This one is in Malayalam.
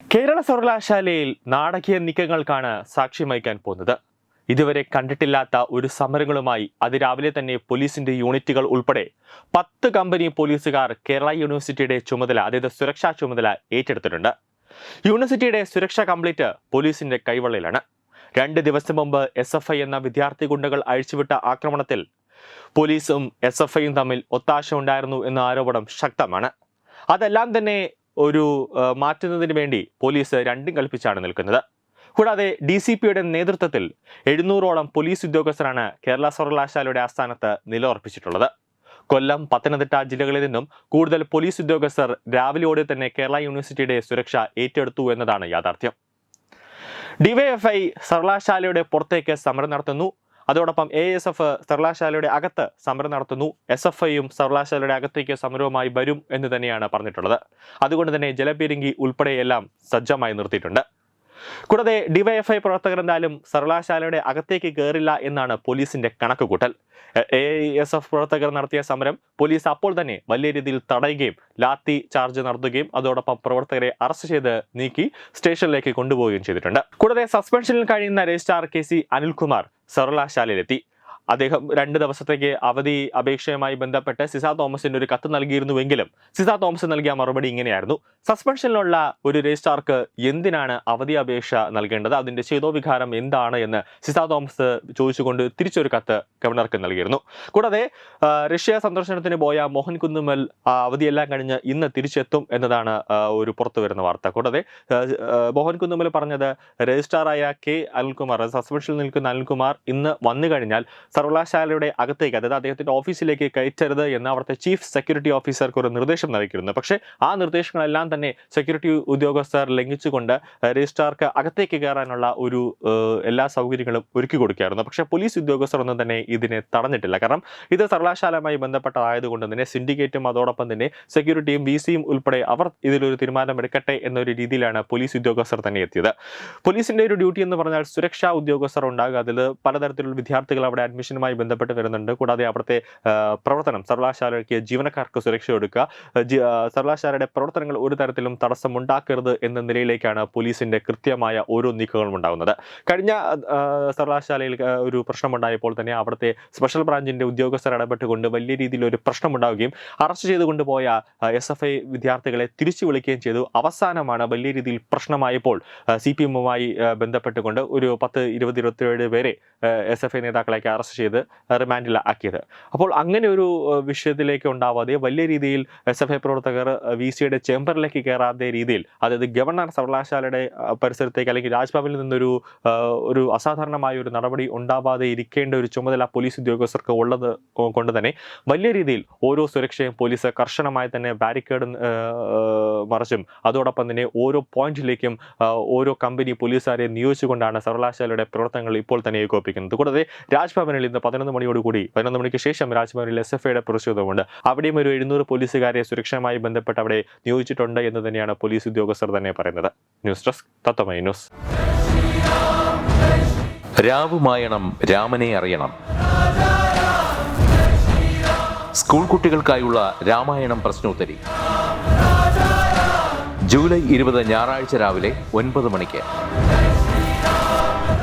കേരള സർവകലാശാലയിൽ നാടകീയ നീക്കങ്ങൾക്കാണ് സാക്ഷ്യം വഹിക്കാൻ പോകുന്നത്. ഇതുവരെ കണ്ടിട്ടില്ലാത്ത ഒരു സമരങ്ങളുമായി അതിരാവിലെ തന്നെ പോലീസിന്റെ യൂണിറ്റുകൾ ഉൾപ്പെടെ പത്ത് കമ്പനി പോലീസുകാർ കേരള യൂണിവേഴ്സിറ്റിയുടെ ചുമതല അതായത് സുരക്ഷാ ചുമതല ഏറ്റെടുത്തിട്ടുണ്ട്. യൂണിവേഴ്സിറ്റിയുടെ സുരക്ഷ കംപ്ലീറ്റ് പോലീസിന്റെ കൈവള്ളയിലാണ്. രണ്ട് ദിവസം മുമ്പ് എസ് എഫ് ഐ എന്ന വിദ്യാർത്ഥി ഗുണ്ടകൾ അഴിച്ചുവിട്ട ആക്രമണത്തിൽ പോലീസും എസ് എഫ് ഐയും തമ്മിൽ ഒത്താശ ഉണ്ടായിരുന്നു എന്ന ആരോപണം ശക്തമാണ്. അതെല്ലാം തന്നെ ഒരു മാറ്റുന്നതിന് വേണ്ടി പോലീസ് രണ്ടും കൽപ്പിച്ചാണ് നിൽക്കുന്നത്. കൂടാതെ ഡി സി പിയുടെ നേതൃത്വത്തിൽ എഴുന്നൂറോളം പോലീസ് ഉദ്യോഗസ്ഥരാണ് കേരള സർവകലാശാലയുടെ ആസ്ഥാനത്ത് നിലയുറപ്പിച്ചിട്ടുള്ളത്. കൊല്ലം പത്തനംതിട്ട ജില്ലകളിൽ നിന്നും കൂടുതൽ പോലീസ് ഉദ്യോഗസ്ഥർ രാവിലെയോടെ തന്നെ കേരള യൂണിവേഴ്സിറ്റിയുടെ സുരക്ഷ ഏറ്റെടുത്തു എന്നതാണ് യാഥാർത്ഥ്യം. ഡിവൈഎഫ്ഐ സർവകലാശാലയുടെ പുറത്തേക്ക് സമരം നടത്തുന്നു. അതോടൊപ്പം എ എസ് എഫ് സർവകലാശാലയുടെ അകത്ത് സമരം നടത്തുന്നു. എസ് എഫ് ഐയും സർവകലാശാലയുടെ അകത്തേക്ക് സമരവുമായി വരും എന്ന് തന്നെയാണ് പറഞ്ഞിട്ടുള്ളത്. അതുകൊണ്ട് തന്നെ ജലപീരങ്കി ഉൾപ്പെടെയെല്ലാം സജ്ജമായി നിർത്തിയിട്ടുണ്ട്. കൂടാതെ ഡിവൈഎഫ്ഐ പ്രവർത്തകർ എന്തായാലും സർവകലാശാലയുടെ അകത്തേക്ക് കയറില്ല എന്നാണ് പോലീസിന്റെ കണക്കുകൂട്ടൽ. എ എസ് എഫ് പ്രവർത്തകർ നടത്തിയ സമരം പോലീസ് അപ്പോൾ തന്നെ വലിയ രീതിയിൽ തടയുകയും ലാത്തി ചാർജ് നടത്തുകയും അതോടൊപ്പം പ്രവർത്തകരെ അറസ്റ്റ് ചെയ്ത് നീക്കി സ്റ്റേഷനിലേക്ക് കൊണ്ടുപോവുകയും ചെയ്തിട്ടുണ്ട്. കൂടാതെ സസ്പെൻഷനിൽ കഴിയുന്ന registrar K C Anilkumar സർവകലാശാലയിലെത്തി അദ്ദേഹം രണ്ട് ദിവസത്തേക്ക് അവധി അപേക്ഷയുമായി ബന്ധപ്പെട്ട് സിസ തോമസിന് ഒരു കത്ത് നൽകിയിരുന്നുവെങ്കിലും സിസ തോമസ് നൽകിയ മറുപടി ഇങ്ങനെയായിരുന്നു. സസ്പെൻഷനിലുള്ള ഒരു രജിസ്ട്രാർക്ക് എന്തിനാണ് അവധി അപേക്ഷ നൽകേണ്ടത്? അതിന്റെ ചേതോവികാരം എന്താണ്? എന്ന് സിസ തോമസ് ചോദിച്ചുകൊണ്ട് തിരിച്ചൊരു കത്ത് ഗവർണർക്ക് നൽകിയിരുന്നു. കൂടാതെ റഷ്യ സന്ദർശനത്തിന് പോയ മോഹൻ കുന്നുമൽ അവധിയെല്ലാം കഴിഞ്ഞ് ഇന്ന് തിരിച്ചെത്തും എന്നതാണ് ഒരു പുറത്തു വരുന്ന വാർത്ത. കൂടാതെ മോഹൻ കുന്നുമൽ പറഞ്ഞത് രജിസ്ട്രാറായ കെ. അനിൽകുമാർ സസ്പെൻഷനിൽ നിൽക്കുന്ന അനിൽകുമാർ ഇന്ന് വന്നു കഴിഞ്ഞാൽ സർവകലാശാലയുടെ അകത്തേക്ക് അതായത് അദ്ദേഹത്തിന്റെ ഓഫീസിലേക്ക് കയറ്റരുത് എന്ന് അവിടുത്തെ ചീഫ് സെക്യൂരിറ്റി ഓഫീസർക്ക് ഒരു നിർദ്ദേശം നൽകിയിരുന്നു. പക്ഷേ ആ നിർദ്ദേശങ്ങളെല്ലാം തന്നെ സെക്യൂരിറ്റി ഉദ്യോഗസ്ഥർ ലംഘിച്ചുകൊണ്ട് രജിസ്ട്രാർക്ക് അകത്തേക്ക് കയറാനുള്ള ഒരു എല്ലാ സൗകര്യങ്ങളും ഒരുക്കി കൊടുക്കുകയായിരുന്നു. പക്ഷേ പോലീസ് ഉദ്യോഗസ്ഥർ ഒന്നും തന്നെ ഇതിനെ തടഞ്ഞിട്ടില്ല. കാരണം ഇത് സർവകലാശാലയുമായി ബന്ധപ്പെട്ടതായതുകൊണ്ട് തന്നെ സിൻഡിക്കേറ്റും അതോടൊപ്പം തന്നെ സെക്യൂരിറ്റിയും ബി സിയും ഉൾപ്പെടെ അവർ ഇതിലൊരു തീരുമാനമെടുക്കട്ടെ എന്നൊരു രീതിയിലാണ് പോലീസ് ഉദ്യോഗസ്ഥർ തന്നെ എത്തിയത്. പോലീസിന്റെ ഒരു ഡ്യൂട്ടി എന്ന് പറഞ്ഞാൽ സുരക്ഷാ ഉദ്യോഗസ്ഥർ ഉണ്ടാകുക അതിൽ പലതരത്തിലുള്ള വിദ്യാർത്ഥികൾ അവിടെ അഡ്മിഷനുമായി ബന്ധപ്പെട്ട് വരുന്നുണ്ട്. കൂടാതെ അവിടുത്തെ പ്രവർത്തനം സർവകലാശാലയ്ക്ക് ജീവനക്കാർക്ക് സുരക്ഷ കൊടുക്കുക. സർവകലാശാലയുടെ പ്രവർത്തനങ്ങൾ ഒരു തരത്തിലും തടസ്സമുണ്ടാക്കരുത് എന്ന നിലയിലേക്കാണ് പോലീസിന്റെ കൃത്യമായ ഓരോ നീക്കങ്ങളും ഉണ്ടാകുന്നത്. കഴിഞ്ഞ സർവകലാശാലയിൽ ഒരു പ്രശ്നമുണ്ടായപ്പോൾ തന്നെ അവിടുത്തെ സ്പെഷ്യൽ ബ്രാഞ്ചിന്റെ ഉദ്യോഗസ്ഥർ ഇടപെട്ടുകൊണ്ട് വലിയ രീതിയിൽ ഒരു പ്രശ്നമുണ്ടാവുകയും അറസ്റ്റ് ചെയ്തു കൊണ്ടുപോയ എസ് എഫ് ഐ വിദ്യാർത്ഥികളെ തിരിച്ചു വിളിക്കുകയും ചെയ്തു. അവസാനമാണ് വലിയ രീതിയിൽ പ്രശ്നമായപ്പോൾ സി പി എമ്മുമായി ബന്ധപ്പെട്ടുകൊണ്ട് ഒരു പത്ത് ഇരുപത് ഇരുപത്തിയേഴ് പേരെ എസ് എഫ് ഐ നേതാക്കളെയൊക്കെ അറസ്റ്റ് ചെയ്ത് റിമാൻഡിൽ ആക്കിയത്. അപ്പോൾ അങ്ങനെ ഒരു വിഷയത്തിലേക്ക് ഉണ്ടാവാതെ വലിയ രീതിയിൽ എസ് എഫ് ഐ പ്രവർത്തകർ വി സിയുടെ ചേംബറിലേക്ക് കയറാത്ത രീതിയിൽ അതായത് ഗവർണർ സർവകലാശാലയുടെ പരിസരത്തേക്ക് അല്ലെങ്കിൽ രാജ്ഭവനിൽ നിന്നൊരു ഒരു അസാധാരണമായ ഒരു നടപടി ഉണ്ടാവാതെ ഇരിക്കേണ്ട ഒരു ചുമതല പോലീസ് ഉദ്യോഗസ്ഥർക്ക് ഉള്ളത് കൊണ്ട് തന്നെ വലിയ രീതിയിൽ ഓരോ സുരക്ഷയും പോലീസ് കർശനമായി തന്നെ ബാരിക്കേഡ് മറിച്ചും അതോടൊപ്പം തന്നെ ഓരോ പോയിന്റിലേക്കും ഓരോ കമ്പനി പോലീസുകാരെ നിയോഗിച്ചുകൊണ്ടാണ് സർവകലാശാലയുടെ പ്രവർത്തനങ്ങൾ ഇപ്പോൾ തന്നെ ഏകോപിക്കുന്നത് കൂടാതെ രാജ്ഭവനിൽ ഇന്ന് പതിനൊന്ന് മണിയോടുകൂടി പതിനൊന്ന് മണിക്ക് ശേഷം രാജ്ഭവനിൽ എസ് എഫ് ഐയുടെ പ്രതിഷേധമുണ്ട്. അവിടെയും ഒരു എഴുന്നൂറ് പോലീസുകാരെ സുരക്ഷയുമായി ബന്ധപ്പെട്ട് അവിടെ നിയോഗിച്ചിട്ടുണ്ട് എന്ന് തന്നെയാണ് പോലീസ് ഉദ്യോഗസ്ഥർ തന്നെ പറയുന്നത്. News desk Tatwamayi news. രാവുമായണം രാമനെ അറിയണം. സ്കൂൾ കുട്ടികൾക്കായുള്ള രാമായണം പ്രശ്നോത്തരി. ജൂലൈ ഇരുപത് ഞായറാഴ്ച രാവിലെ ഒൻപത് മണിക്ക്.